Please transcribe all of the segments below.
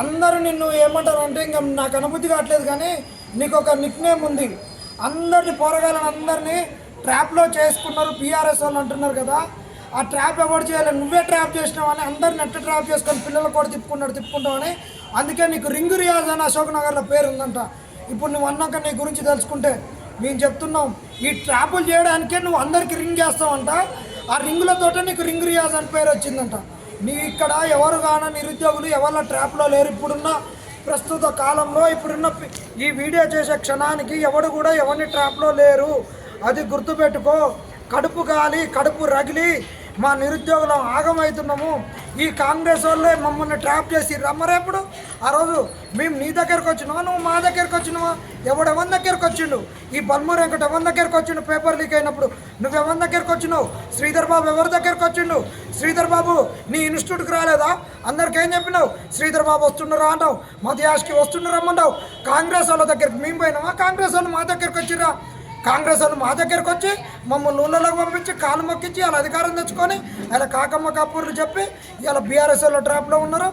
అందరూ నిన్ను ఏమంటారు అంటే ఇంకా నాకు అనుభూతి కావట్లేదు కానీ నీకు ఒక నిక్ నేమ్ ఉంది. అందరిని పోరగాలని అందరినీ ట్రాప్లో చేసుకున్నారు పీఆర్ఎస్ వాళ్ళు అంటున్నారు కదా. ఆ ట్రాప్ ఎవరు చేయాలి? నువ్వే ట్రాప్ చేసినావని అందరిని నెట్ ట్రాప్ చేసుకొని పిల్లలు కూడా తిప్పుకున్నాడు తిప్పుకుంటావని అందుకే నీకు రింగు రియాజ్ అని అశోక్ నగర్లో పేరు ఉందంట. ఇప్పుడు నువ్వు అన్నాక నీ గురించి తెలుసుకుంటే మేము చెప్తున్నాం ఈ ట్రాపులు చేయడానికే నువ్వు అందరికీ రింగ్ చేస్తావంట. ఆ రింగులతోటే నీకు రింగ్ రియాజ్ అని పేరు వచ్చిందంట. నీ ఇక్కడ ఎవరు కాన నిరుద్యోగులు ఎవరి ట్రాప్లో లేరు? ఇప్పుడున్న ప్రస్తుత కాలంలో ఇప్పుడున్న ఈ వీడియో చేసే క్షణానికి ఎవడు కూడా ఎవరిని ట్రాప్లో లేరు. అది గుర్తుపెట్టుకో. కడుపు గాలి కడుపు రగిలి మా నిరుద్యోగులం ఆగమవుతున్నాము ఈ కాంగ్రెస్ వాళ్ళే మమ్మల్ని ట్రాప్ చేసి రమ్మరేపుడు ఆ రోజు మేము నీ దగ్గరకు వచ్చినావా? నువ్వు మా దగ్గరకు వచ్చినావా? ఎవడెవరి దగ్గరకు వచ్చిండు? ఈ బల్మూరు వెంకట ఎవరి దగ్గరకు వచ్చిండు? పేపర్ లీక్ అయినప్పుడు నువ్వు ఎవరి దగ్గరకు వచ్చినావు? శ్రీధర్ బాబు ఎవరి దగ్గరకు వచ్చిండు? శ్రీధర్ బాబు నీ ఇన్స్టిట్యూట్కి రాలేదా? అందరికి ఏం చెప్పినావు? శ్రీధర్ బాబు వస్తుండరా అంటావు? మధ్యాష్కి వస్తుండరమ్మన్నావు కాంగ్రెస్ వాళ్ళ దగ్గరికి మేము పోయినామా? కాంగ్రెస్ వాళ్ళు మా దగ్గరకు వచ్చిరా కాంగ్రెస్ వాళ్ళు మా దగ్గరకు వచ్చి మమ్మల్ని ఊళ్ళలోకి పంపించి కాలు మొక్కించి వాళ్ళ అధికారం తెచ్చుకొని ఇలా కాకమ్మ కపూర్లు చెప్పి ఇలా బీఆర్ఎస్ వాళ్ళు ట్రాప్లో ఉన్నారు.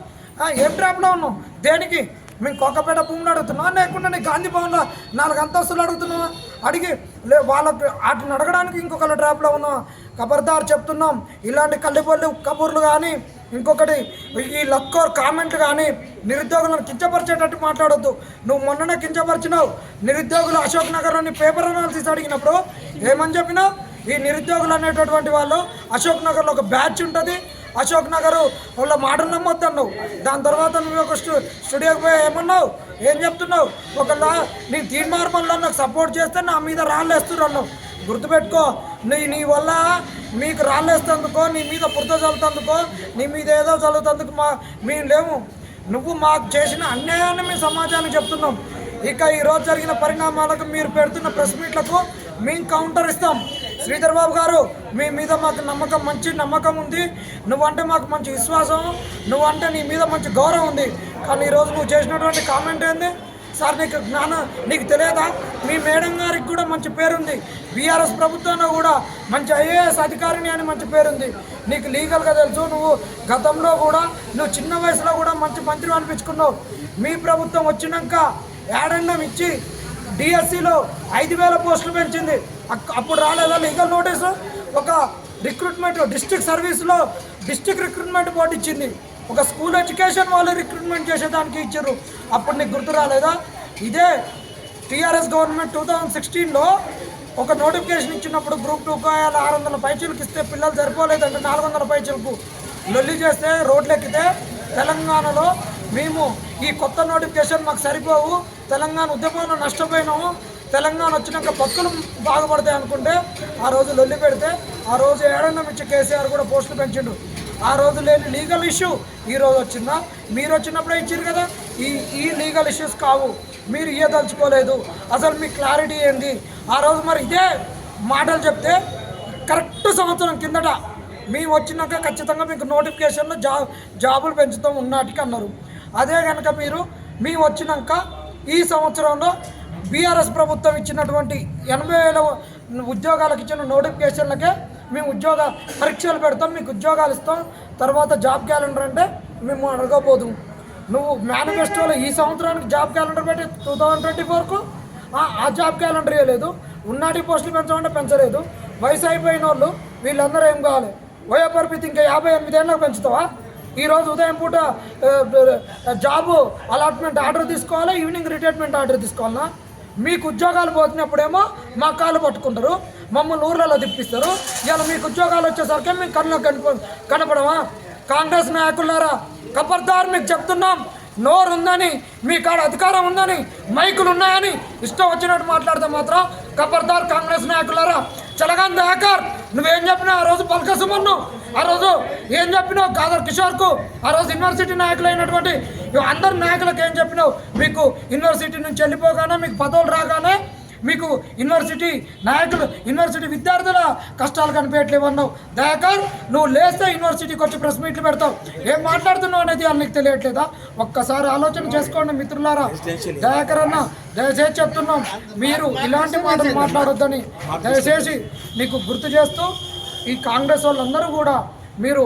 ఏం ట్రాప్లో ఉన్నాం దేనికి? మేము కోకపేట భూములు అడుగుతున్నాం లేకుండా నీ గాంధీ భవన్లో నాలుగు అంతస్తులు అడుగుతున్నావా? అడిగి లే వాళ్ళకి వాటిని అడగడానికి ఇంకొకళ్ళ ట్రాప్లో ఉన్నావా? ఖబర్దార్ చెప్తున్నాం. ఇలాంటి కల్లిపల్లి కబుర్లు కానీ ఇంకొకటి ఈ లక్కోర్ కామెంట్లు కానీ నిరుద్యోగులను కించపరిచేటట్టు మాట్లాడొద్దు. నువ్వు మొన్ననే కించపరిచినావు. నిరుద్యోగులు అశోక్ నగర్లోని పేపర్ అనాలిసిస్ అడిగినప్పుడు ఏమని చెప్పినావు ఈ నిరుద్యోగులు అనేటటువంటి వాళ్ళు అశోక్ నగర్లో ఒక బ్యాచ్ ఉంటుంది. అశోక్ నగర్ వాళ్ళ మాటలు నమ్మొద్దన్నావు. దాని తర్వాత నువ్వు ఒక స్టూ స్టూడియోకి పోయి ఏమన్నావు? ఏం చెప్తున్నావు? ఒక నీ తీర్మార్మల్లో నాకు సపోర్ట్ చేస్తే నా మీద రాళ్ళు వేస్తున్నారు అన్నావు. గుర్తుపెట్టుకో నీ నీ వల్ల మీకు రాళ్ళేస్తందుకో నీ మీద పురత చల్లుతందుకో నీ మీద ఏదో చల్లుతందుకు మా మేము లేము. నువ్వు మాకు చేసిన అన్యాయాన్ని మేము సమాజానికి చెప్తున్నాం. ఇక ఈరోజు జరిగిన పరిణామాలకు మీరు పెడుతున్న ప్రెస్ మీట్లకు మేము కౌంటర్ ఇస్తాం. శ్రీధర్ బాబు గారు మీ మీద మాకు నమ్మకం మంచి నమ్మకం ఉంది. నువ్వంటే మాకు మంచి విశ్వాసం. నువ్వంటే నీ మీద మంచి గౌరవం ఉంది. కానీ ఈరోజు నువ్వు చేసినటువంటి కామెంట్ ఏంది? సార్ నీకు జ్ఞానం నీకు తెలియదా? మీ మేడం గారికి కూడా మంచి పేరుంది. బీఆర్ఎస్ ప్రభుత్వంలో కూడా మంచి ఐఏఎస్ అధికారిని అని మంచి పేరుంది. నీకు లీగల్గా తెలుసు నువ్వు గతంలో కూడా నువ్వు చిన్న వయసులో కూడా మంచి మంత్రి అనిపించుకున్నావు. మీ ప్రభుత్వం వచ్చినాక ఏడన్నం ఇచ్చి డిఎస్సిలో ఐదు వేల పోస్టులు పెంచింది. అప్పుడు రాలేదా లీగల్ నోటీసు ఒక రిక్రూట్మెంట్ డిస్ట్రిక్ట్ సర్వీస్లో డిస్ట్రిక్ట్ రిక్రూట్మెంట్ బోర్డు ఇచ్చింది. ఒక స్కూల్ ఎడ్యుకేషన్ వాళ్ళు రిక్రూట్మెంట్ చేసేదానికి ఇచ్చారు. అప్పుడు నీకు గుర్తు రాలేదా? ఇదే టీఆర్ఎస్ గవర్నమెంట్ టూ థౌజండ్ సిక్స్టీన్లో ఒక నోటిఫికేషన్ ఇచ్చినప్పుడు గ్రూప్ టూ ఆరు వందల పైచీలకు ఇస్తే పిల్లలు సరిపోలేదంటే నాలుగు వందల పైచీలకు లొల్లి చేస్తే రోడ్లెక్కితే తెలంగాణలో మేము ఈ కొత్త నోటిఫికేషన్ మాకు సరిపోవు తెలంగాణ ఉద్యమంలో నష్టపోయినాము తెలంగాణ వచ్చినాక పక్కులు బాగుపడతాయి అనుకుంటే ఆ రోజు లొల్లి పెడితే ఆ రోజు ఏడన్నం మించి కేసీఆర్ కూడా పోస్టులు పెంచిండు. ఆ రోజు లేని లీగల్ ఇష్యూ ఈ రోజు వచ్చిందా? మీరు వచ్చినప్పుడే ఇచ్చారు కదా? ఈ ఈ లీగల్ ఇష్యూస్ కావు. మీరు ఇయ్యదలుచుకోలేదు అసలు మీ క్లారిటీ ఏంది? ఆ రోజు మరి ఇదే మాటలు చెప్తే కరెక్ట్ సంవత్సరం కిందట మేము వచ్చినాక ఖచ్చితంగా మీకు నోటిఫికేషన్లో జా జాబులు పెంచుతాం ఉన్నాటికి అన్నారు. అదే కనుక మీరు మేము వచ్చినాక ఈ సంవత్సరంలో బీఆర్ఎస్ ప్రభుత్వం ఇచ్చినటువంటి ఎనభై వేల ఉద్యోగాలకు ఇచ్చిన నోటిఫికేషన్లకే మేము ఉద్యోగ పరీక్షలు పెడతాం మీకు ఉద్యోగాలు ఇస్తాం. తర్వాత జాబ్ క్యాలెండర్ అంటే మేము అడగబోదు. నువ్వు మేనిఫెస్టోలో ఈ సంవత్సరానికి జాబ్ క్యాలెండర్ పెట్టి టూ థౌజండ్ ట్వంటీ ఫోర్కు ఆ జాబ్ క్యాలెండర్ ఇవ్వలేదు ఉన్నాటి పోస్టులు పెంచమంటే పెంచలేదు. వయసు అయిపోయిన వాళ్ళు వీళ్ళందరూ ఏం కావాలి? వయోపరిమితి ఇంకా యాభై ఎనిమిది ఏళ్ళకి పెంచుతావా? ఈరోజు ఉదయం పూట జాబు అలాట్మెంట్ ఆర్డర్ తీసుకోవాలా? ఈవినింగ్ రిటైర్మెంట్ ఆర్డర్ తీసుకోవాలా మీకు ఉద్యోగాలు పోతున్నప్పుడేమో మా కాళ్ళు పట్టుకుంటారు మమ్మల్ని ఊర్లలో తిప్పిస్తారు. ఇలా మీకు ఉద్యోగాలు వచ్చేసరికి మేము కళ్ళ కనిప కనపడమా? కాంగ్రెస్ నాయకులారా కబర్దార్ మీకు చెప్తున్నాం. నోరు ఉందని మీ కాడ అధికారం ఉందని మైకులు ఉన్నాయని ఇష్టం వచ్చినట్టు మాట్లాడితే మాత్రం ఖబర్దార్ కాంగ్రెస్ నాయకులారా చలగాన్ దయాకర్ నువ్వేం చెప్పినా ఆ రోజు పలక సుమన్ను ఆ రోజు ఏం చెప్పినావు కాదర్ కిషోర్కు ఆ రోజు యూనివర్సిటీ నాయకులైనటువంటి అందరి నాయకులకు ఏం చెప్పినావు? మీకు యూనివర్సిటీ నుంచి వెళ్ళిపోగానే మీకు పదవులు రాగానే మీకు యూనివర్సిటీ నాయకులు యూనివర్సిటీ విద్యార్థుల కష్టాలు కనిపించట్లేవు అన్నావు. దయాకర్ నువ్వు లేస్తే యూనివర్సిటీకి వచ్చి ప్రెస్ మీట్లు పెడతావు. ఏం మాట్లాడుతున్నావు అనేది వాళ్ళు నీకు తెలియట్లేదా? ఒక్కసారి ఆలోచన చేసుకోండి మిత్రులారా. దయాకర్ అన్న దయచేసి చెప్తున్నాం. మీరు ఇలాంటి మాటలు మాట్లాడొద్దని. దయచేసి మీకు గుర్తు చేస్తూ ఈ కాంగ్రెస్ వాళ్ళందరూ కూడా మీరు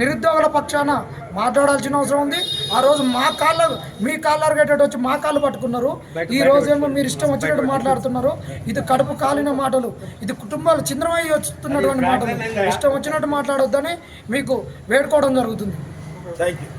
నిరుద్యోగుల పక్షాన మాట్లాడాల్సిన అవసరం ఉంది. ఆ రోజు మా కాళ్ళ మీ కాళ్ళు అరిగేటట్టు వచ్చి మా కాళ్ళు పట్టుకున్నారు. ఈ రోజేమో మీరు ఇష్టం వచ్చినట్టు మాట్లాడుతున్నారు. ఇది కడుపు కాలిన మాటలు. ఇది కుటుంబాలు చింద్రమై వస్తున్నటువంటి మాటలు. ఇష్టం వచ్చినట్టు మాట్లాడొద్దని మీకు వేడుకోవడం జరుగుతుంది. Thank you